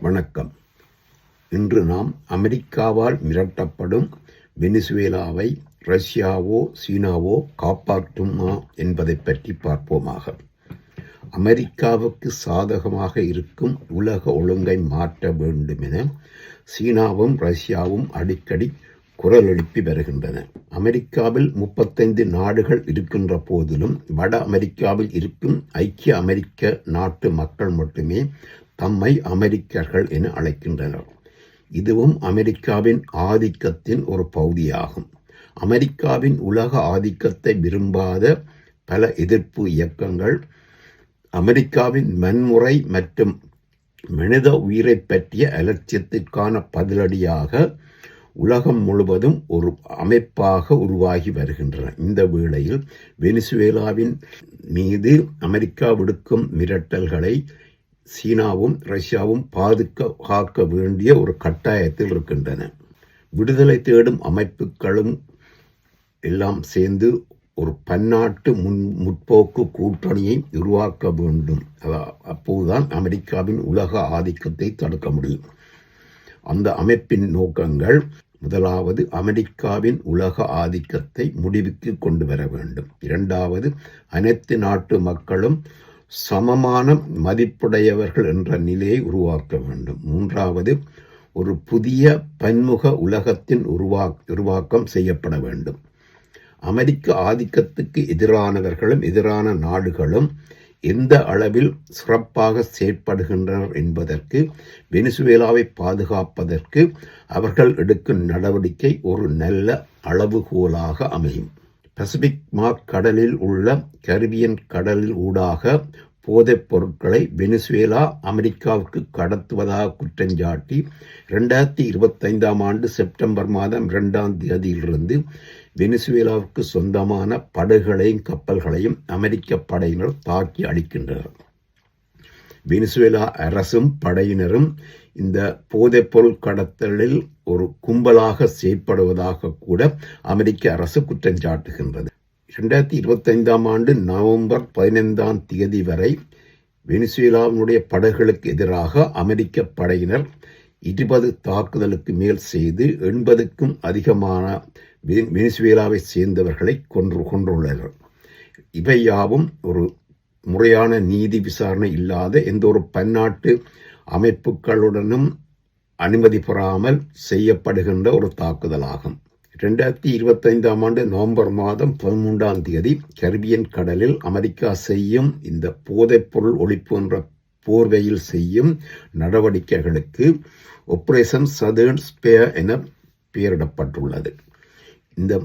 வணக்கம். இன்று நாம் அமெரிக்காவால் மிரட்டப்படும் வெனிசுவேலாவை ரஷ்யாவோ சீனாவோ காப்பாற்றுமா என்பதை பற்றி பார்ப்போமாக. அமெரிக்காவுக்கு சாதகமாக இருக்கும் உலக ஒழுங்கை மாற்ற வேண்டும் என சீனாவும் ரஷ்யாவும் அடிக்கடி குரல் எழுப்பி வருகின்றன அமெரிக்காவில் முப்பத்தைந்து நாடுகள் இருக்கின்ற போதிலும் வட அமெரிக்காவில் இருக்கும் ஐக்கிய அமெரிக்க நாட்டு மக்கள் மட்டுமே தம்மை அமெரிக்கர்கள் என அழைக்கின்றனர். இதுவும் அமெரிக்காவின் ஆதிக்கத்தின் ஒரு பகுதியாகும். அமெரிக்காவின் உலக ஆதிக்கத்தை விரும்பாத பல எதிர்ப்பு இயக்கங்கள் அமெரிக்காவின் வன்முறை மற்றும் மனித உயிரை பற்றிய அலட்சியத்திற்கான பதிலடியாக உலகம் முழுவதும் ஒரு அமைப்பாக உருவாகி வருகின்றன. இந்த வேளையில் வெனிசுவேலாவின் மீது அமெரிக்கா விடுக்கும் மிரட்டல்களை சீனாவும் ரஷ்யாவும் பாதுகாக்க வேண்டிய ஒரு கட்டாயத்தில் இருக்கின்றன. விடுதலை தேடும் அமைப்புகளும் எல்லாம் சேர்ந்து ஒரு பன்னாட்டு முன் முற்போக்கு கூட்டணியை உருவாக்க வேண்டும். அப்போதுதான் அமெரிக்காவின் உலக ஆதிக்கத்தை தடுக்க முடியும். அந்த அமைப்பின் நோக்கங்கள் முதலாவது அமெரிக்காவின் உலக ஆதிக்கத்தை முடிவுக்கு கொண்டு வர வேண்டும். இரண்டாவது அனைத்து நாட்டு மக்களும் சமமான மதிப்புடையவர்கள் என்ற நிலையை உருவாக்க வேண்டும். மூன்றாவது ஒரு புதிய பன்முக உலகத்தின் உருவா உருவாக்கம் செய்யப்பட வேண்டும். அமெரிக்க ஆதிக்கத்துக்கு எதிரானவர்களும் எதிரான நாடுகளும் எந்த அளவில் சிறப்பாக செயற்படுகின்றனர் என்பதற்கு வெனிசுவேலாவை பாதுகாப்பதற்கு அவர்கள் எடுக்கும் நடவடிக்கை ஒரு நல்ல அளவுகோலாக அமையும். பசிபிக் மார்க் கடலில் உள்ள கரிபியன் கடலில் ஊடாக போதைப் பொருட்களை வெனிசுவேலா அமெரிக்காவுக்கு கடத்துவதாக குற்றஞ்சாட்டி ரெண்டாயிரத்தி இருபத்தைந்தாம் ஆண்டு செப்டம்பர் மாதம் இரண்டாம் தேதியிலிருந்து வெனிசுவேலாவுக்கு சொந்தமான படகுகளையும் கப்பல்களையும் அமெரிக்க படையினர் தாக்கி அளிக்கின்றனர் வெனிசுவேலா அரசும் படையினரும் இந்த போதைப்பொருள் கடத்தலில் ஒரு கும்பலாக செயற்படுவதாக கூட அமெரிக்க அரசு குற்றம் சாட்டுகின்றது. இரண்டாயிரத்தி இருபத்தைந்தாம் ஆண்டு நவம்பர் பதினைந்தாம் தேதி வரை வெனிசுவேலாவினுடைய படகுகளுக்கு எதிராக அமெரிக்க படையினர் இருபது தாக்குதலுக்கு மேல் செய்து எண்பதுக்கும் அதிகமான வெனிசுவேலாவை சேர்ந்தவர்களை கொன்று கொண்டுள்ளனர் இவை யாவும் ஒரு முறையான நீதி விசாரணை இல்லாத எந்த ஒரு பன்னாட்டு அமைப்புகளுடனும் அனுமதி பெறாமல் செய்யப்படுகின்ற ஒரு தாக்குதலாகும். ரெண்டாயிரத்தி இருபத்தைந்தாம் ஆண்டு நவம்பர் மாதம் பதிமூன்றாம் தேதி கரிபியன் கடலில் அமெரிக்கா செய்யும் இந்த போதைப்பொருள் ஒழிப்பு என்ற போர்வையில் செய்யும் நடவடிக்கைகளுக்கு ஒப்ரேஷன் சதர்ன் ஸ்பேர் என பெயரிடப்பட்டுள்ளது. இந்த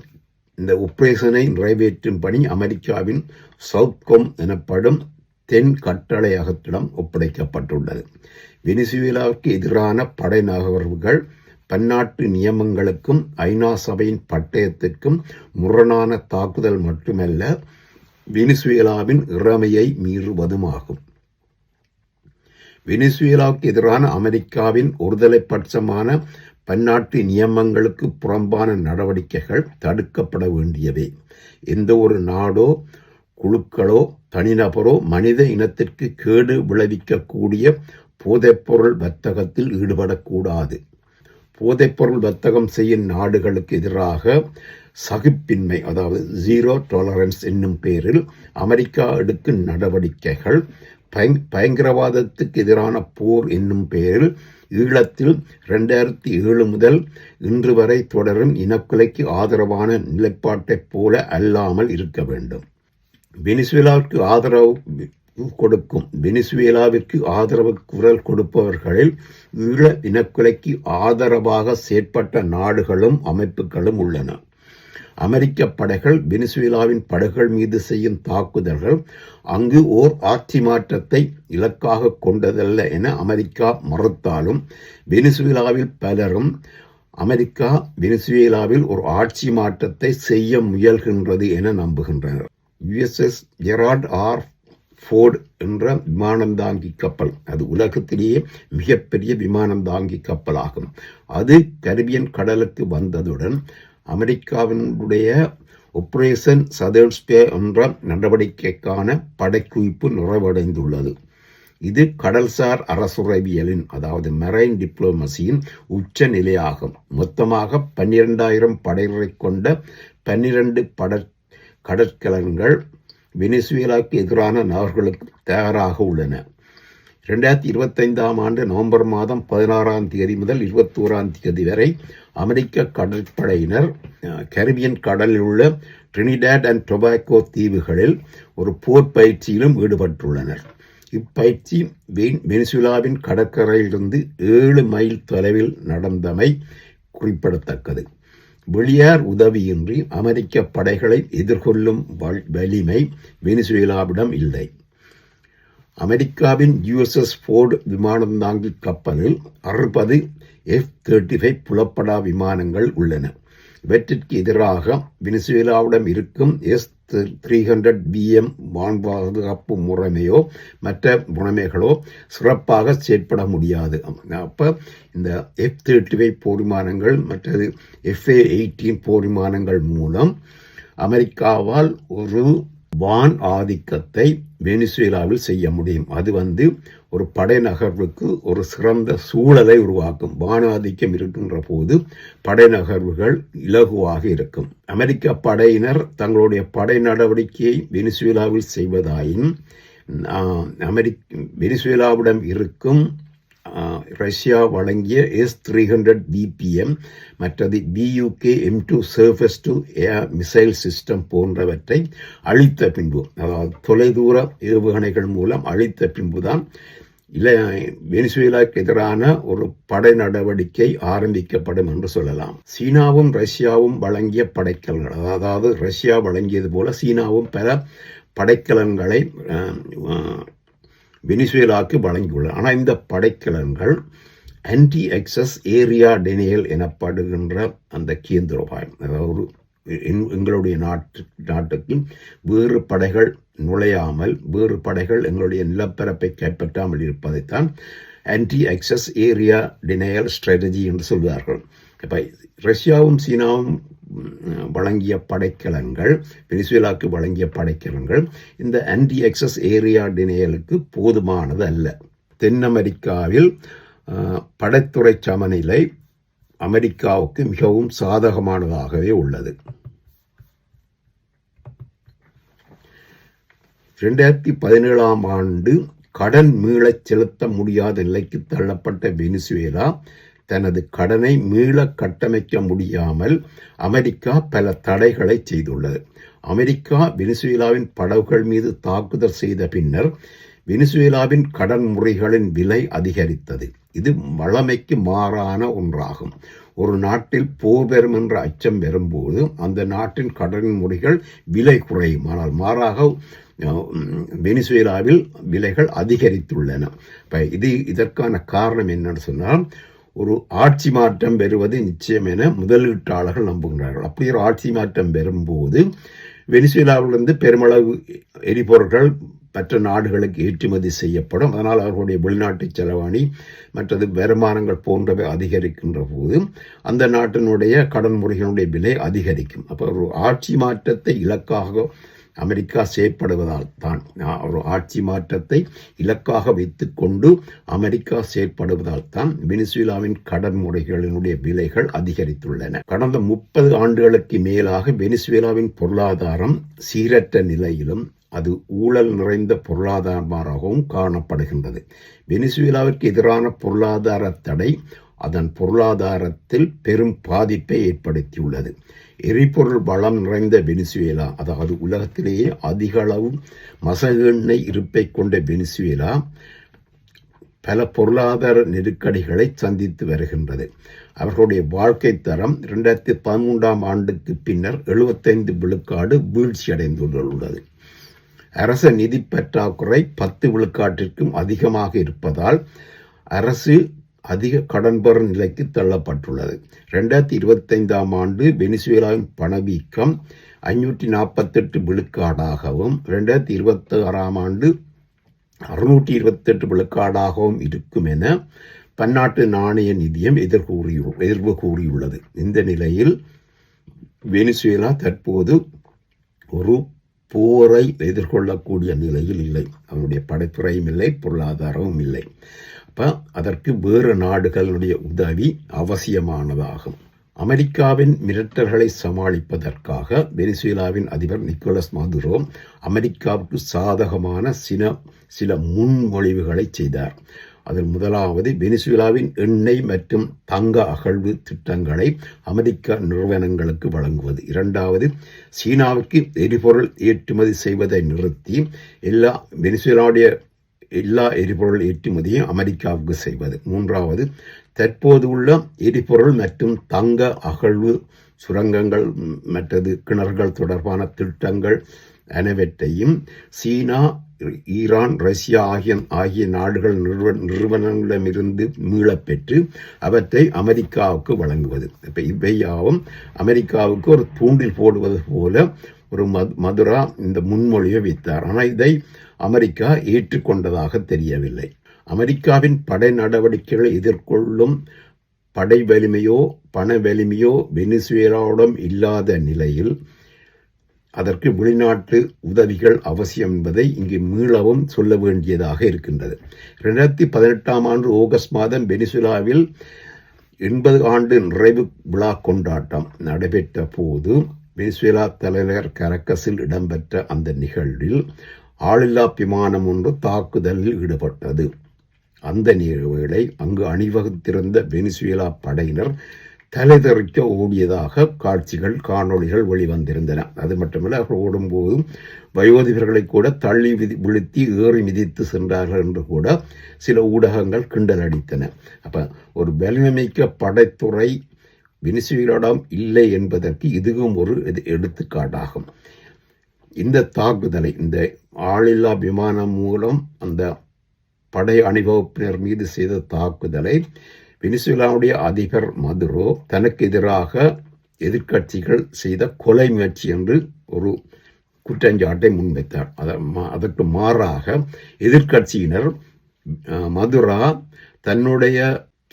இந்த ஒப்ரேஷனை நிறைவேற்றும் பணி அமெரிக்காவின் சவுத்கோம் எனப்படும் தென் கட்டளையகத்திடம் ஒப்படைக்கப்பட்டுள்ளது. வெனிசுவேலாவுக்கு எதிரான படை நகர்வுகள் பன்னாட்டு நியமங்களுக்கும் ஐநா சபையின் பட்டயத்திற்கும் முரணான தாக்குதல் மட்டுமல்ல வெனிசுவேலாவின் இறமையை மீறுவதுமாகும். வெனிசுவேலாவுக்கு எதிரான அமெரிக்காவின் ஒருதலை பட்சமான பன்னாட்டு நியமங்களுக்கு புறம்பான நடவடிக்கைகள் தடுக்கப்பட வேண்டியவை எந்த ஒரு நாடோ குழுக்களோ தனிநபரோ மனித இனத்திற்கு கேடு விளைவிக்கக்கூடிய போதைப்பொருள் வர்த்தகத்தில் ஈடுபடக்கூடாது. போதைப்பொருள் வர்த்தகம் செய்யும் நாடுகளுக்கு எதிராக சகிப்பின்மை அதாவது ஜீரோ டாலரன்ஸ் என்னும் பேரில் அமெரிக்கா எடுக்கும் நடவடிக்கைகள் பயங்கரவாதத்துக்கு எதிரான போர் என்னும் பெயரில் ஈழத்தில் ரெண்டாயிரத்தி ஏழு முதல் இன்று வரை தொடரும் இனக்குலைக்கு ஆதரவான நிலைப்பாட்டைப் போல அல்லாமல் இருக்க வேண்டும். வெனிசுவேலாவுக்கு ஆதரவு கொடுக்கும். வெனிசுவேலாவிற்கு ஆதரவு குரல் கொடுப்பவர்களில் ஈழ இனக்குலைக்கு ஆதரவாக செயற்பட்ட நாடுகளும் அமைப்புகளும் உள்ளன. அமெரிக்க படைகள் வெனிசுவேலாவின் படைகள் மீது செய்யும் தாக்குதல்கள் அங்கு ஓர் ஆட்சி மாற்றத்தை இலக்காக கொண்டதல்ல என அமெரிக்கா மறுத்தாலும் வெனிசுவேலாவில் பலரும் அமெரிக்கா வெனிசுவேலாவில் ஒரு ஆட்சி மாற்றத்தை செய்ய முயல்கின்றது என நம்புகின்றனர். USS Gerard R. ஃபோர்டு என்ற விமானம் தாங்கி கப்பல் அது உலகத்திலேயே மிகப்பெரிய விமானம் தாங்கி கப்பலாகும். அது கரிபியன் கடலுக்கு வந்ததுடன் அமெரிக்காவினுடைய ஒப்ரேஷன் சதர்ஸ்பே என்ற நடவடிக்கைக்கான படைக்குவிப்பு நிறைவடைந்துள்ளது. இது கடல்சார் அரசுறவியலின் அதாவது மெரைன் டிப்ளோமசியின் உச்ச நிலையாகும் மொத்தமாக பன்னிரெண்டாயிரம் படைகளை கொண்ட பன்னிரண்டு பட கடற்கலன்கள் வெனிசுவேலாவுக்கு எதிரான நபர்களுக்கு தயாராக உள்ளன. இரண்டாயிரத்தி இருபத்தைந்தாம் ஆண்டு நவம்பர் மாதம் பதினாறாம் தேதி முதல் இருபத்தோராம் தேதி வரை அமெரிக்க கடற்படையினர் கரிபியன் கடலில் உள்ள ட்ரினிடாட் அண்ட் டொபாக்கோ தீவுகளில் ஒரு போர் பயிற்சியிலும் ஈடுபட்டுள்ளனர். இப்பயிற்சி வெனிசுலாவின் கடற்கரையிலிருந்து ஏழு மைல் தொலைவில் நடந்தமை குறிப்பிடத்தக்கது. வெளியார் உதவியின்றி அமெரிக்க படைகளை எதிர்கொள்ளும் வலிமை வெனிசுவேலாவிடம் இல்லை. அமெரிக்காவின் யுஎஸ்எஸ் ஃபோர்டு விமானம் தாங்கி கப்பலில் அறுபது எஃப் தேர்ட்டி ஃபைவ் புலப்படா விமானங்கள் உள்ளன. இவற்றிற்கு எதிராக வெனிசுவேலாவிடம் இருக்கும் எஸ் த்ரீ ஹண்ட்ரட் பிஎம் வான் பாதுகாப்பு முறைமையோ மற்ற முறைமைகளோ சிறப்பாக செயற்பட முடியாது. அப்போ இந்த எஃப் தேர்ட்டி ஃபைவ் போர் விமானங்கள் மற்றது எஃப்ஏ எயிட்டீன் போர் விமானங்கள் மூலம் அமெரிக்காவால் ஒரு வான் ஆதிக்கத்தை வெனிசுவேலாவில் செய்ய முடியும். அது வந்து ஒரு படை நகர்வுக்கு ஒரு சிறந்த சூழலை உருவாக்கும். வானாதிக்கம் இருக்கின்ற போது படை நகர்வுகள் இலகுவாக இருக்கும். அமெரிக்க படையினர் தங்களுடைய படை நடவடிக்கையை வெனிசுவேலாவில் செய்வதாயின் அமெரிக்க வெனிசுவேலாவிடம் இருக்கும் ரஷ்யா வழங்கிய எஸ் த்ரீ ஹண்ட்ரட் பிபிஎம் மற்றது Buk M two surface to air missile system போன்றவற்றை அழித்த பின்பு அதாவது தொலைதூர ஏவுகணைகள் மூலம் அழித்த பின்புதான் இல்லை வெனிசுவேலாக்கு எதிரான ஒரு படை நடவடிக்கை ஆரம்பிக்கப்படும் என்று சொல்லலாம் சீனாவும் ரஷ்யாவும் வழங்கிய படைக்கல்கள் அதாவது ரஷ்யா வழங்கியது போல சீனாவும் பல படைக்கலன்களை வெனிசுவேலாவுக்கு வழங்கியுள்ளன ஆனால் இந்த படைக்கலன்கள் ஆன்டி எக்ஸஸ் ஏரியா டெனியல் எனப்படுகின்ற அந்த கேந்திரோபாயம் அதாவது எங்களுடைய நாட்டு நாட்டுக்கு வேறு படைகள் நுழையாமல் வேறு படைகள் எங்களுடைய நிலப்பரப்பை கைப்பற்றாமல் இருப்பதைத்தான் anti access area denial strategy என்று சொல்வார்கள். இப்போ ரஷ்யாவும் சீனாவும் வழங்கிய படைக்கலங்கள் வெனிசுவேலாவுக்கு வழங்கிய படைக்கலங்கள் இந்த ஆன்டி எக்ஸஸ் ஏரியா டினையலுக்கு போதுமானது அல்ல. தென் அமெரிக்காவில் படைத்துறை சமநிலை அமெரிக்காவுக்கு மிகவும் சாதகமானதாகவே உள்ளது. ரெண்டாயிரத்தி பதினேழாம் ஆண்டு கடன் மீளச் செலுத்த முடியாத நிலைக்கு தள்ளப்பட்ட வெனிசுவேலா தனது கடனை மீள கட்டமைக்க முடியாமல் அமெரிக்கா பல தடைகளை செய்துள்ளது. அமெரிக்கா வெனிசுவேலாவின் படகுகள் மீது தாக்குதல் செய்த பின்னர் வெனிசுவேலாவின் கடன் முறைகளின் விலை அதிகரித்தது. இது வளமைக்கு மாறான ஒன்றாகும். ஒரு நாட்டில் போர் பெறும் என்ற அச்சம் வரும்போது அந்த நாட்டின் கடன் முறைகள் விலை குறையும். ஆனால் மாறாக வெனிசுவேலாவில் விலைகள் அதிகரித்துள்ளன. இப்போ இது இதற்கான காரணம் என்னன்னு சொன்னால் ஒரு ஆட்சி மாற்றம் பெறுவது நிச்சயம் என முதலீட்டாளர்கள் நம்புகிறார்கள். அப்படி ஒரு ஆட்சி மாற்றம் பெறும்போது வெனிசுவேலாவிலிருந்து பெருமளவு எரிபொருட்கள் மற்ற நாடுகளுக்கு ஏற்றுமதி செய்யப்படும். அதனால் அவர்களுடைய வெளிநாட்டு செலவாணி மற்றது வருமானங்கள் போன்றவை அதிகரிக்கின்ற போது அந்த நாட்டினுடைய கடன் முறைகளுடைய விலை அதிகரிக்கும். அப்போ ஒரு ஆட்சி மாற்றத்தை இலக்காக அமெரிக்கா செயற்படுவதால் தான் ஒரு ஆட்சி மாற்றத்தை இலக்காக வைத்துக்கொண்டு அமெரிக்கா செயற்படுவதால் தான் வெனிசுலாவின் கடன் முறைகளினுடைய விலைகள் அதிகரித்துள்ளன. கடந்த முப்பது ஆண்டுகளுக்கு மேலாக வெனிசுவேலாவின் பொருளாதாரம் சீரற்ற நிலையிலும் அது ஊழல் நிறைந்த பொருளாதாரமாகவும் காணப்படுகின்றது. வெனிசுவேலாவிற்கு எதிரான பொருளாதார தடை அதன் பொருளாதாரத்தில் பெரும் பாதிப்பை ஏற்படுத்தியுள்ளது. எரிபொருள் வளம் நிறைந்த வெனிசுவேலா அதாவது உலகத்திலேயே அதிக அளவு மசகு எண்ணெய் இருப்பை கொண்ட வெனிசுவேலா பல பொருளாதார நெருக்கடிகளை சந்தித்து வருகின்றது. அவர்களுடைய வாழ்க்கை தரம் இரண்டாயிரத்தி பதிமூன்றாம் ஆண்டுக்கு பின்னர் எழுபத்தைந்து விழுக்காடு வீழ்ச்சி அடைந்துள்ளது அரச நிதி பற்றாக்குறை பத்து விழுக்காட்டிற்கும் அதிகமாக இருப்பதால் அரசு அதிக கடன்பெறும் நிலைக்கு தள்ளப்பட்டுள்ளது. ரெண்டாயிரத்தி இருபத்தைந்தாம் ஆண்டு வெனிசுவேலாவின் பணவீக்கம் ஐநூற்றி நாற்பத்தெட்டு விழுக்காடாகவும் ரெண்டாயிரத்தி இருபத்தி ஆறாம் ஆண்டு அறுநூற்றி இருபத்தெட்டு விழுக்காடாகவும் இருக்கும் என பன்னாட்டு நாணய நிதியம் எதிர்கூறி எதிர்வு கூறியுள்ளது இந்த நிலையில் வெனிசுவேலா தற்போது ஒரு போரை எதிர்கொள்ளக்கூடிய நிலையில் இல்லை. அவனுடைய படைத்துறையும் இல்லை பொருளாதாரமும் இல்லை. அப்போ அதற்கு வேறு நாடுகளுடைய உதவி அவசியமானதாகும். அமெரிக்காவின் மிரட்டல்களை சமாளிப்பதற்காக வெனிசுவேலாவின் அதிபர் நிக்கோலஸ் மதுரோ அமெரிக்காவுக்கு சாதகமான சில சில முன்மொழிவுகளை செய்தார். அதில் முதலாவது வெனிசுவேலாவின் எண்ணெய் மற்றும் தங்க அகழ்வு திட்டங்களை அமெரிக்க நிறுவனங்களுக்கு வழங்குவது. இரண்டாவது சீனாவுக்கு எரிபொருள் ஏற்றுமதி செய்வதை நிறுத்தி எல்லா வெனிசுவேலாவுடைய எல்லா எரிபொருள் ஏற்றுமதியும் அமெரிக்காவுக்கு செய்வது. மூன்றாவது தற்போது உள்ள எரிபொருள் மற்றும் தங்க அகழ்வு சுரங்கங்கள் மற்றது கிணறுகள் தொடர்பான திட்டங்கள் அனைவற்றையும் சீனா ஈரான் ரஷ்யா ஆகிய ஆகிய நாடுகள் நிறுவ நிறுவனங்களிடமிருந்து மீளப்பெற்று அவற்றை அமெரிக்காவுக்கு வழங்குவது. இப்போ இவையாவும் அமெரிக்காவுக்கு ஒரு தூண்டில் போடுவது போல ஒரு மதுரா இந்த முன்மொழியை வைத்தார். ஆனால் இதை அமெரிக்கா ஏற்றுக்கொண்டதாக தெரியவில்லை. அமெரிக்காவின் படை நடவடிக்கைகளை எதிர்கொள்ளும் படை வலிமையோ பண வலிமையோ வெனிசுவேலாவுடன் இல்லாத நிலையில் அதற்கு வெளிநாட்டு உதவிகள் அவசியம் என்பதை இங்கு மீளவும் சொல்ல வேண்டியதாக இருக்கின்றது. ரெண்டாயிரத்தி பதினெட்டாம் ஆண்டு ஆகஸ்ட் மாதம் வெனிசுலாவில் எண்பது ஆண்டு நிறைவு விழா கொண்டாட்டம் நடைபெற்ற போது வெனிசுவேலா தலைநகர் கரக்கஸில் இடம்பெற்ற அந்த நிகழ்வில் ஆளில்லா விமானம் ஒன்று தாக்குதலில் ஈடுபட்டது. அந்த நிகழ்வுகளை அங்கு அணிவகுத்திருந்த வெனிசுவேலா படையினர் தலைதறிக்க ஓடியதாக காட்சிகள் காணொளிகள் வெளிவந்திருந்தன. அது மட்டுமல்ல அவர்கள் ஓடும்போது வயோதிபர்களை கூட தள்ளி விதி விழுத்தி ஏறி மிதித்து சென்றார்கள் என்று கூட சில ஊடகங்கள் கிண்டல் அடித்தன. அப்போ ஒரு வலிமைமிக்க படைத்துறை வெனிசுவேலாடம் இல்லை என்பதற்கு இதுவும் ஒரு எடுத்துக்காட்டாகும். இந்த தாக்குதலை இந்த ஆளில்லா விமானம் மூலம் அந்த படை அணிவகுப்பினர் மீது செய்த தாக்குதலை வெனிசுலாவுடைய அதிபர் மதுரோ தனக்கு எதிராக எதிர்கட்சிகள் செய்த கொலை முயற்சி என்று ஒரு குற்றஞ்சாட்டை முன்வைத்தார். அதற்கு மாறாக எதிர்கட்சியினர் மதுரா தன்னுடைய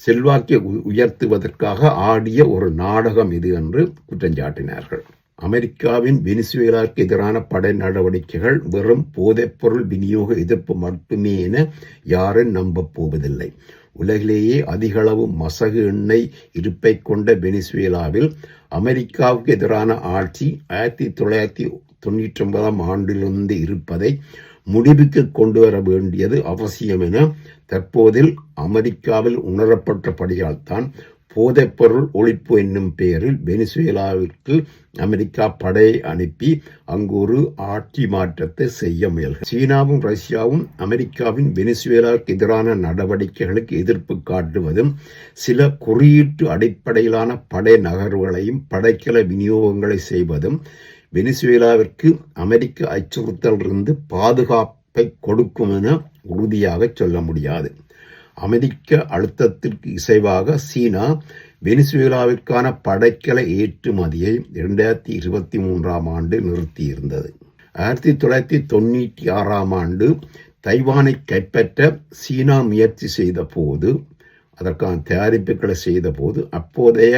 செல்வாக்கை உயர்த்துவதற்காக ஆடிய ஒரு நாடகம் இது என்று குற்றஞ்சாட்டினார்கள். அமெரிக்காவின் வெனிசுவேலாவுக்கு எதிரான படை நடவடிக்கைகள் வெறும் போதைப்பொருள் விநியோக எதிர்ப்பு மட்டுமே என யாரும் நம்பப் போவதில்லை. உலகிலேயே அதிகளவு மசகு எண்ணெய் இருப்பை கொண்ட வெனிசுவேலாவில் அமெரிக்காவுக்கு எதிரான ஆட்சி ஆயிரத்தி தொள்ளாயிரத்தி தொண்ணூற்றி ஒன்பதாம் ஆண்டிலிருந்து இருப்பதை முடிவுக்கு கொண்டு வர வேண்டியது அவசியம் என தற்போதில் அமெரிக்காவில் உணரப்பட்டபடியால் தான் போதைப்பொருள் ஒழிப்பு என்னும் பெயரில் வெனிசுவேலாவிற்கு அமெரிக்கா படையை அனுப்பி அங்கு ஒரு ஆட்சி மாற்றத்தை செய்ய முயல்கிறது சீனாவும் ரஷ்யாவும் அமெரிக்காவின் வெனிசுவேலாவுக்கு எதிரான நடவடிக்கைகளுக்கு எதிர்ப்பு காட்டுவதும் சில குறியீட்டு அடிப்படையிலான படை நகர்வுகளையும் படைக்கல விநியோகங்களை செய்வதும் வெனிசுவேலாவிற்கு அமெரிக்க அச்சுறுத்தலிருந்து பாதுகாப்பை கொடுக்கும் என உறுதியாக சொல்ல முடியாது. அமெரிக்க அழுத்தத்திற்கு இசைவாக சீனா வெனிசுவேலாவிற்கான படைக்கலை ஏற்றுமதியை இரண்டாயிரத்தி இருபத்தி மூன்றாம் ஆண்டு நிறுத்தியிருந்தது. ஆயிரத்தி தொள்ளாயிரத்தி தொண்ணூற்றி ஆறாம் ஆண்டு தைவானை கைப்பற்ற சீனா முயற்சி செய்த போது அதற்கான தயாரிப்புகளை செய்த போது அப்போதைய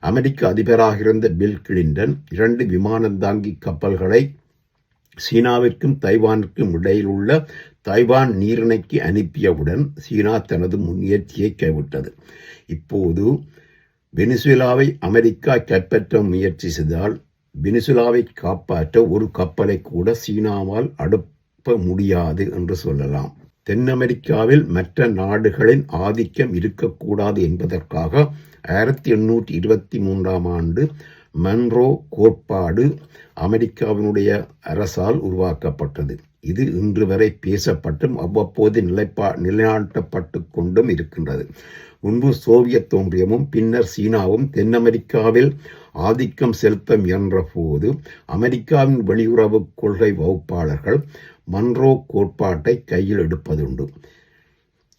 அமெரிக்க அதிபராக இருந்த பில் கிளின்டன் இரண்டு விமானந்தாங்கி கப்பல்களை சீனாவிற்கும் தைவானுக்கும் இடையில் உள்ள தைவான் நீரிணைக்கு அனுப்பியவுடன் சீனா தனது முன்முயற்சியை கைவிட்டது. இப்போது வெனிசுலாவை அமெரிக்கா கைப்பற்ற முயற்சி செய்தால் வெனிசுலாவை காப்பாற்ற ஒரு கப்பலை கூட சீனாவால் அடுப்ப முடியாது என்று சொல்லலாம். தென் அமெரிக்காவில் மற்ற நாடுகளின் ஆதிக்கம் இருக்கக்கூடாது என்பதற்காக ஆயிரத்தி எண்ணூற்றி இருபத்தி மூன்றாம் ஆண்டு மன்ரோ கோட்பாடு அமெரிக்காவினுடைய அரசால் உருவாக்கப்பட்டது. இது இன்று வரை பேசப்பட்டும் அவ்வப்போது நிலைப்பா நிலைநாட்டப்பட்டு கொண்டும் இருக்கின்றது. முன்பு சோவியத் ஒன்றியமும் பின்னர் சீனாவும் தென் அமெரிக்காவில் ஆதிக்கம் செலுத்த முயன்ற போது அமெரிக்காவின் வெளியுறவு கொள்கை வகுப்பாளர்கள் மன்ரோ கோட்பாட்டை கையில் எடுப்பதுண்டு.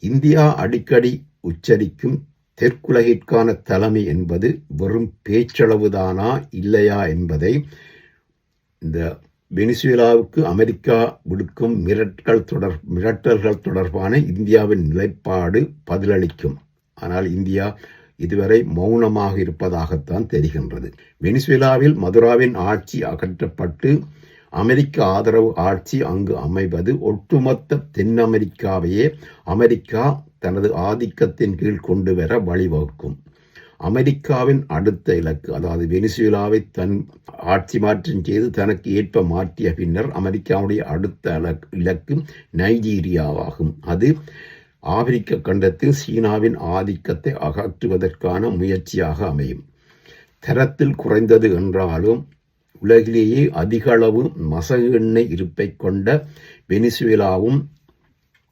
இந்தியா அடிக்கடி உச்சரிக்கும் தெற்குலகிற்கான தலைமை என்பது வெறும் பேச்சளவுதானா இல்லையா என்பதை இந்த வெனிசுவேலாவுக்கு அமெரிக்கா விடுக்கும் மிரட்டல் தொடர் மிரட்டல்கள் தொடர்பான இந்தியாவின் நிலைப்பாடு பதிலளிக்கும். ஆனால் இந்தியா இதுவரை மௌனமாக இருப்பதாகத்தான் தெரிகின்றது. வெனிசுவேலாவில் மதுராவின் ஆட்சி அகற்றப்பட்டு அமெரிக்க ஆதரவு ஆட்சி அங்கு அமைவது ஒட்டுமொத்த தென் அமெரிக்காவையே அமெரிக்கா தனது ஆதிக்கத்தின் கீழ் கொண்டு வர வழிவகுக்கும். அமெரிக்காவின் அடுத்த இலக்கு அதாவது வெனிசுலாவை தன் ஆட்சி மாற்றம் செய்து தனக்கு ஏற்ப மாற்றிய பின்னர் அமெரிக்காவுடைய அடுத்த இலக்கு நைஜீரியாவாகும். அது ஆப்பிரிக்க கண்டத்தில் சீனாவின் ஆதிக்கத்தை அகற்றுவதற்கான முயற்சியாக அமையும். தரத்தில் குறைந்தது என்றாலும் உலகிலேயே அதிகளவு மசகு எண்ணெய் இருப்பை கொண்ட வெனிசுவேலாவும்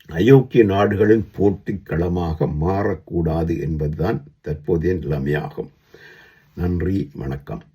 அயோக்கிய நாடுகளின் போட்டிக் களமாக மாறக்கூடாது என்பதுதான் தற்போதைய நிலைமையாகும். நன்றி வணக்கம்.